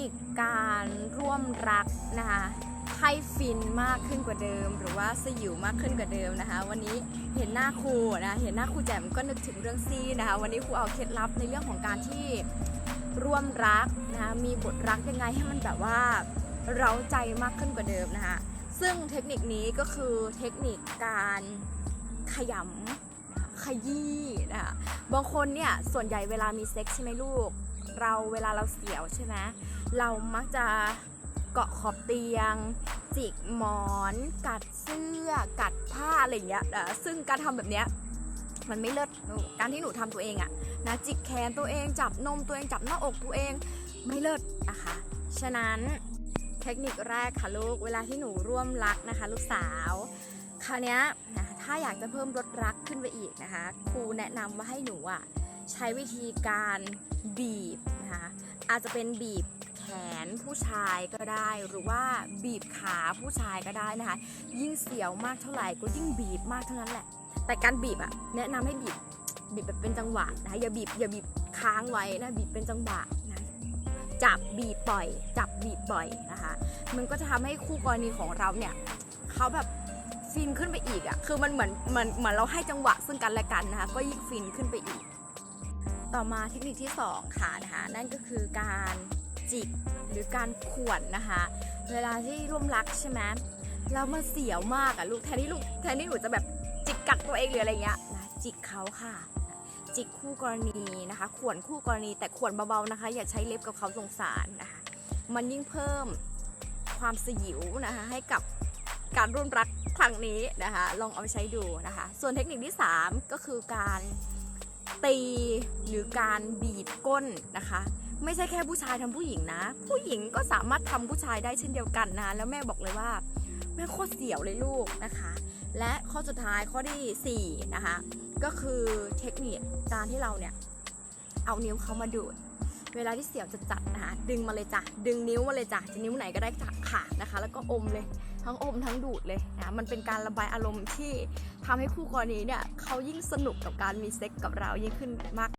นิคการร่วมรักนะคะให้ฟินมากขึ้นกว่าเดิม หรือว่าสยิวมากขึ้นกว่าเดิมนะคะ วันนี้เห็นหน้าครูนะเห็นหน้าครูแจ่มก็นึกถึงเรื่องซีนะคะ วันนี้ครูเอาเคล็ดลับในเรื่องของการที่ร่วมรักนะคะมีบทรักยังไงให้มันแบบว่าเร้าใจมากขึ้นกว่าเดิมนะคะซึ่งเทคนิคนี้ก็คือเทคนิคการขยำขยี้นะคะบางคนเนี่ยส่วนใหญ่เวลามีเซ็กซ์ใช่ไหมลูก เราเวลาเราเสียวใช่ไหมเรามักจะเกาะขอบเตียง จิกหมอน กัดเสื้อ กัดผ้าอะไรอย่างเงี้ยซึ่งการทำแบบเนี้ยมันไม่เลิศการที่หนูทำตัวเองอะนะจิกแขนตัวเองจับนมตัวเองจับหน้าอกตัวเองไม่เลิศนะคะ ฉะนั้นเทคนิคแรกค่ะลูกเวลาที่หนูร่วมรักนะคะ ลูกสาวคราวนี้นะถ้าอยากจะเพิ่มรสรักขึ้นไปอีกนะคะครูแนะนำว่าให้หนูอะ ใช้วิธีการบีบนะคะอาจจะเป็นบีบแขนผู้ชายก็ได้ หรือว่าบีบขาผู้ชายก็ได้นะคะ ยิ่งเสียวมากเท่าไหร่ก็ยิ่งบีบมากเท่านั้นแหละ แต่การบีบอะแนะนำให้บีบบีบแบบเป็นจังหวะนะคะอย่าบีบอย่าบีบค้างไว้นะบีบเป็นจังหวะนะจับบีบปล่อย จับบีบปล่อยนะคะ มันก็จะทำให้คู่กรณีของเราเนี่ยเขาแบบฟินขึ้นไปอีกอะคือมันเหมือนเหมือนเหมือนเราให้จังหวะซึ่งกันและกันนะคะก็ยิ่งฟินขึ้นไปอีก ต่อมาเทคนิคที่ 2 ค่ะนะคะนั่นก็คือการจิกหรือการข่วนนะคะ เวลาที่ร่วมรักใช่ไหมแล้วมันเสียวมากอะลูกแทนที่ลูกแทนที่หนูจะแบบจิกกัดตัวเองหรืออะไรเงี้ยนะจิกเขาค่ะ จิกคู่กรณีนะคะข่วนคู่กรณีแต่ข่วนเบาๆนะคะ อย่าใช้เล็บกับเขาสงสารนะคะมันยิ่งเพิ่มความสยิวนะคะให้กับการร่วมรักครั้งนี้นะคะ ลองเอาไปใช้ดูนะคะ ส่วนเทคนิคที่ 3 ก็คือการ ตีหรือการบีบก้นนะคะ ไม่ใช่แค่ผู้ชายทำผู้หญิงนะ ผู้หญิงก็สามารถทำผู้ชายได้เช่นเดียวกันนะ แล้วแม่บอกเลยว่า แม่โคตรเสียวเลยลูกนะคะ และข้อสุดท้ายข้อที่4นะคะก็คือเทคนิคการที่เราเนี่ยเอานิ้วเขามาดูด เวลาที่เสียวจะจัดนะคะดึงมาเลยจ้ะดึงนิ้วมาเลยจ้ะจะนิ้วไหนก็ได้จ้ะค่ะนะคะ แล้วก็อมเลยทั้งอมทั้งดูดเลยนะมันเป็นการระบายอารมณ์ที่ทำให้คู่กรณีเนี่ยเขายิ่งสนุกกับการมีเซ็กกับเรายิ่งขึ้นมาก